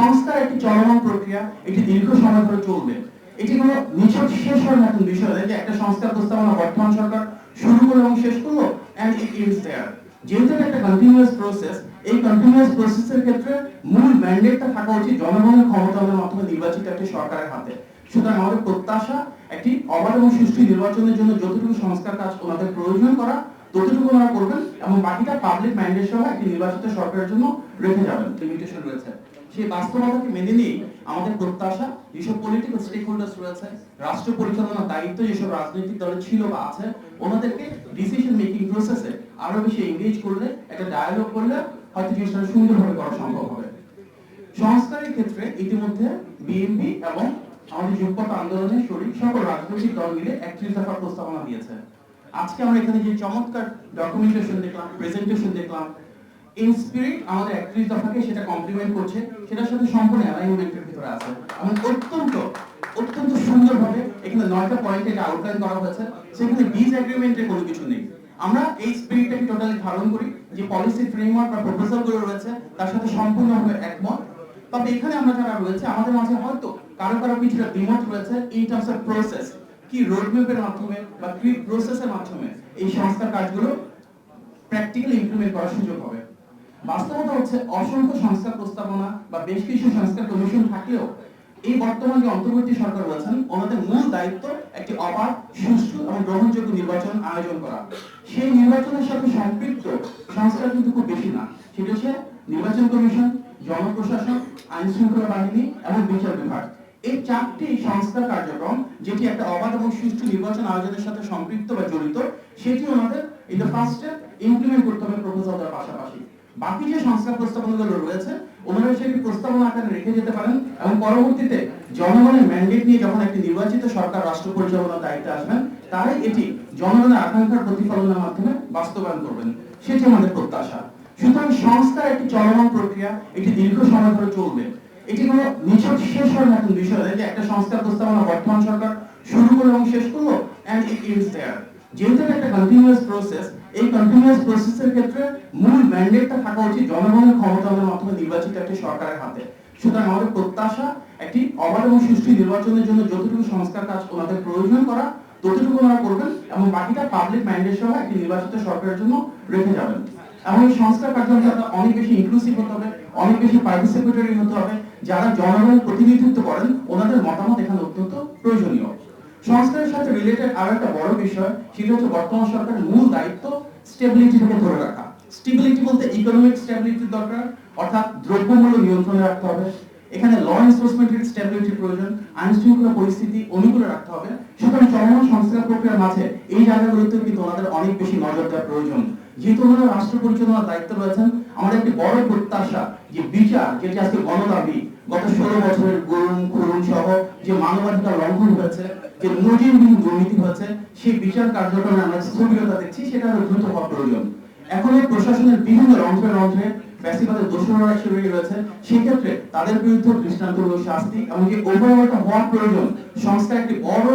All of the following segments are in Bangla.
সংস্কার একটি চলমান প্রক্রিয়া এটি দীর্ঘ সময় ধরে চলবে। এটি কোনো নিছক শেষ হওয়ার মতন বিষয় যে একটা সংস্কার প্রস্তাবনা বর্তমান সরকার শুরু করল এবং শেষ করল অ্যান্ড ইট ইজ দেয়ার যেহেতু একটা কন্টিনিউয়াস প্রসেস এই কন্টিনিউয়াস প্রসেসের ক্ষেত্রে মূল ম্যান্ডেটটা থাকা উচিত জনগণের মাধ্যমে নির্বাচিত একটি সরকারের হাতে। সুতরাং আমাদের প্রত্যাশা একটি অবাধ এবং সুষ্ঠু নির্বাচনের জন্য যতটুকু সংস্কার কাজ ওনাদের প্রয়োজন করা, ততটুকু ওনারা করবেন এবং বাকিটা পাবলিক ম্যান্ডেট সহ একটি নির্বাচিত সরকারের জন্য রেখে যাবেন। লিমিটেশন রয়েছে। সেই বাস্তবতাকে মেনে নিয়েই আমাদের প্রত্যাশা, যেসব পলিটিক্যাল স্টেক হোল্ডার্স রয়েছে, রাষ্ট্র পরিচালনার দায়িত্ব যেসব রাজনৈতিক দলে ছিল বা আছে, ওনাদেরকে ডিসিশন মেকিং প্রসেসে আরও বেশি এঙ্গেজ করলে, একটা ডায়ালগ করলে হয়তো জিনিসটা সুন্দরভাবে করা সম্ভব হবে। সংস্কারের ক্ষেত্রে ইতিমধ্যে বিএনপি এবং আমাদের যুগপথ আন্দোলনে শরীর সকল রাজনৈতিক দল মিলে একত্রিশ দফা প্রস্তাবনা দিয়েছে। আজকে আমরা এখানে যে চমৎকার ডকুমেন্টেশন দেখলাম প্রেজেন্টেশন দেখলাম ইন স্পিরিট আমাদের একত্রিশ দফাকে সেটা কমপ্লিমেন্ট করছে। সেটার সাথে সম্পূর্ণ অ্যালাইনমেন্টের ভিতরে আছে। এবং অত্যন্ত অত্যন্ত সুন্দরভাবে এখানে নয়টা পয়েন্ট এটা আউটলাইন করা হয়েছে। সেখানে ডিস এগ্রিমেন্টের কোনো কিছু নেই। আমরা এই স্পিরিটটাকে টোটালি ধারণ করি যে পলিসি ফ্রেমওয়ার্ক বা প্রপোজালগুলো রয়েছে, তার সাথে সম্পূর্ণভাবে একমত। তবে এখানে আমরা যারা রয়েছে, আমাদের মাঝে হয়তো কারও কারও কিছুটা দ্বিমত রয়েছে ইন টার্মস অফ প্রসেস কি রোডম্যাপের মাধ্যমে বা কি প্রসেসের মাধ্যমে এই সংস্কার কাজগুলো প্র্যাকটিক্যালি ইমপ্লিমেন্ট করার সুযোগ হবে। বাস্তবতা হচ্ছে অসংখ্য সংস্কার প্রস্তাবনা বা বেশ কিছু সংস্কার কমিশন থাকলেও এই বর্তমান যে অন্তর্বর্তী সরকার রয়েছেন, ওনাদের মূল দায়িত্ব একটি অবাধ, সুষ্ঠু এবং গ্রহণযোগ্য নির্বাচন আয়োজন করা। সেই নির্বাচনের সাথে সম্পৃক্ত সংস্কার কিন্তু খুব বেশি না। সেটা হচ্ছে নির্বাচন কমিশন, জনপ্রশাসন আইন শৃঙ্খলা বাহিনী এবং বিচার বিভাগ। এই চারটি সংস্কার কার্যক্রম, যেটি একটা অবাধ এবং সুষ্ঠু নির্বাচন আয়োজনের সাথে সম্পৃক্ত বা জড়িত, সেটি ওনাদের in the first step implement করতে হবে প্রপোজাল পাশাপাশি। বাকি যে সংস্কার প্রস্তাবনাগুলো রয়েছে। ওনারা সেটি প্রস্তাবনা আকারে রেখে যেতে পারেন এবং পরবর্তীতে জনগণের ম্যান্ডেট নিয়ে যখন একটি নির্বাচিত সরকার রাষ্ট্র পরিচালনার দায়িত্বে আসবেন, তারাই এটি জনগণের আকাঙ্ক্ষার প্রতিফলনের মাধ্যমে বাস্তবায়ন করবেন। সেটি আমাদের প্রত্যাশা। সুতরাং সংস্কার একটি চলমান প্রক্রিয়া, এটি দীর্ঘ সময় ধরে চলবে। এটি কোনো নিছক শেষ হওয়ার মতন বিষয় যে একটা সংস্কার প্রস্তাবনা বর্তমান সরকার শুরু করল এবং শেষ করল দেয়ার যেহেতু একটা কন্টিনিউয়াস প্রসেস এই কন্টিনিউয়াস প্রসেসের ক্ষেত্রে মূল ম্যান্ডেটটা থাকা উচিত জনগণের ক্ষমতায়নের মাধ্যমে নির্বাচিত একটি সরকারের হাতে। সুতরাং আমাদের প্রত্যাশা একটি অবাধ এবং সুষ্ঠু নির্বাচনের জন্য যতটুকু সংস্কার কাজ ওনাদের প্রয়োজন করা, ততটুকু ওনারা করবেন এবং বাকিটা পাবলিক ম্যান্ডেট সহ একটি নির্বাচিত সরকারের জন্য রেখে যাবেন। এবং এই সংস্কার কার্যক্রমটা অনেক বেশি ইনক্লুসিভ হতে হবে, অনেক বেশি পার্টিসিপেটরি হতে হবে। যারা জনগণের প্রতিনিধিত্ব করেন, ওনাদের মতামত এখানে অত্যন্ত প্রয়োজনীয়। সংস্কারের সাথে রিলেটেড আরও একটা বড় বিষয়, সেটা হচ্ছে বর্তমান সরকারের মূল দায়িত্ব স্টেবিলিটিটাকে ধরে রাখা। স্টেবিলিটি বলতে ইকোনমিক স্টেবিলিটির দরকার, অর্থাৎ দ্রব্যমূল্য নিয়ন্ত্রণে রাখতে হবে। এখানে ল এনফোর্সমেন্টের স্টেবিলিটির প্রয়োজন আইন শৃঙ্খলা পরিস্থিতি অনুকূলে রাখতে হবে। সুতরাং চলমান সংস্কার প্রক্রিয়ার মাঝে এই জায়গাগুলোতে কিন্তু ওনাদের অনেক বেশি নজর দেওয়া প্রয়োজন। যেহেতু ওনারা রাষ্ট্র পরিচালনার দায়িত্ব রয়েছেন আমাদের একটি বড় প্রত্যাশা যে বিচার, যেটি আজকে গণদাবি, গত ষোলো বছরের গরুণ খুরুন সহ যে মানবাধিকার লঙ্ঘন হয়েছে যে নজিরবিহীন দুর্নীতি হয়েছে সেই বিচার কার্যক্রমে আমরা স্থবিরতা দেখছি, সেটা আরও দ্রুত হওয়া প্রয়োজন। এখন এই প্রশাসনের বিভিন্ন রন্ধ্রে রন্ধ্রে ফ্যাসিবাদের দোষরা রয়ে রয়েছে সেক্ষেত্রে তাদের বিরুদ্ধে দৃষ্টান্তমূলক শাস্তি এমনকি ওভারঅলটা হওয়ার প্রয়োজন সংস্থা একটি বড়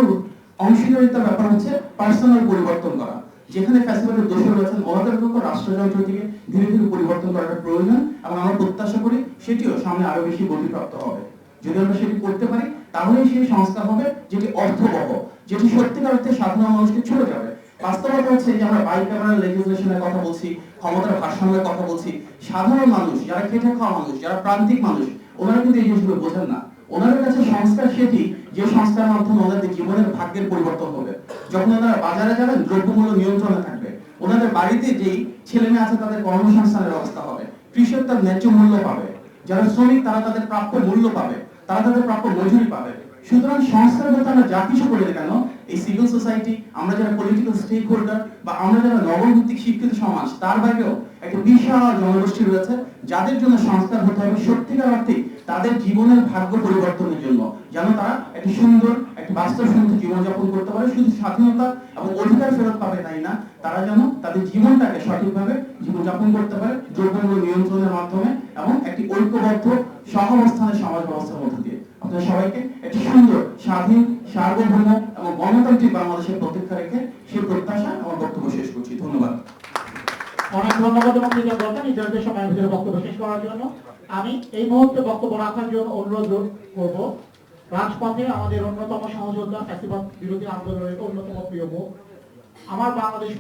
অংশীদারিতার ব্যাপার হচ্ছে পার্সোনাল পরিবর্তন করা। যেখানে ফ্যাসিবাদের দোষী রয়েছেন উপর রাষ্ট্রযন্ত্র থেকে ধীরে ধীরে পরিবর্তন করাটা প্রয়োজন এবং আমরা প্রত্যাশা করি সেটিও সামনে আরও বেশি গতিপ্রাপ্ত হবে। যদি আমরা সেটি করতে পারি তাহলে সেই সংস্থা হবে যেটি অর্থবহ, যেটি সত্যিকার অর্থে সাধারণ মানুষকে ছুড়ে যাবে। বাস্তবতা হচ্ছে যে আমরা বাই ক্যামেরাল লেজিসলেশনের কথা বলছি, ক্ষমতার ভারসাম্যের কথা বলছি, সাধারণ মানুষ, যারা খেটে খাওয়া মানুষ, যারা প্রান্তিক মানুষ, ওনারা কিন্তু এই জিনিসগুলো বোঝেন না। ওনাদের কাছে সংস্কার সেটি যে সংস্কার মাধ্যমে ওনাদের জীবনের ভাগ্যের পরিবর্তন হবে। যখন ওনারা বাজারে যাবেন, দ্রব্যমূল্য নিয়ন্ত্রণে থাকবে। ওনাদের বাড়িতে যেই ছেলে মেয়ে আছে, তাদের কর্মসংস্থানের ব্যবস্থা হবে। কৃষক তার ন্যায্য মূল্য পাবে। যারা শ্রমিক, তারা তাদের প্রাপ্য মূল্য পাবে। তারা তাদের প্রাপ্য মজুরি পাবে। সুতরাং সংস্কার বলতে আমরা যা কিছু করি কেন এই সিভিল সোসাইটি আমরা যারা পলিটিক্যাল স্টেক হোল্ডার বা আমরা যারা নগরভিত্তিক শিক্ষিত সমাজ, তার বাইরেও একটা বিশাল জনগোষ্ঠী রয়েছে, যাদের জন্য সংস্কার হতে হবে সত্যিকার অর্থে তাদের জীবনের ভাগ্য পরিবর্তনের জন্য। যেন তারা একটা সুন্দর, একটা বাস্তবসম্মত জীবনযাপন করতে পারে, শুধু স্বাধীনতা এবং অধিকার ফেরত পাবে তাই না? তারা যেন তাদের জীবনটাকে সঠিকভাবে জীবনযাপন করতে পারে, দ্রব্যমূল্য নিয়ন্ত্রণের মাধ্যমে এবং একটি ঐক্যবদ্ধ সহাবস্থানের সমাজ ব্যবস্থার মধ্যে সবাইকে একটি সুন্দর, স্বাধীন, সার্বভৌম এবং গণতান্ত্রিক বাংলাদেশের প্রতীক্ষা রেখে সেই প্রত্যাশা আমার বক্তব্য শেষ করছি। ধন্যবাদ। অনেক ধন্যবাদ এবং কৃতজ্ঞতা। নিজেদের সময়ের ভিতরে বক্তব্য শেষ করার জন্য আমি এই মুহূর্তে বক্তব্য রাখার জন্য অনুরোধ করব। রাজপথে আমাদের অন্যতম সহযোদ্ধা, ফ্যাসিবাদ বিরোধী আন্দোলনের অন্যতম প্রিয় মুখ। আমার বাংলাদেশ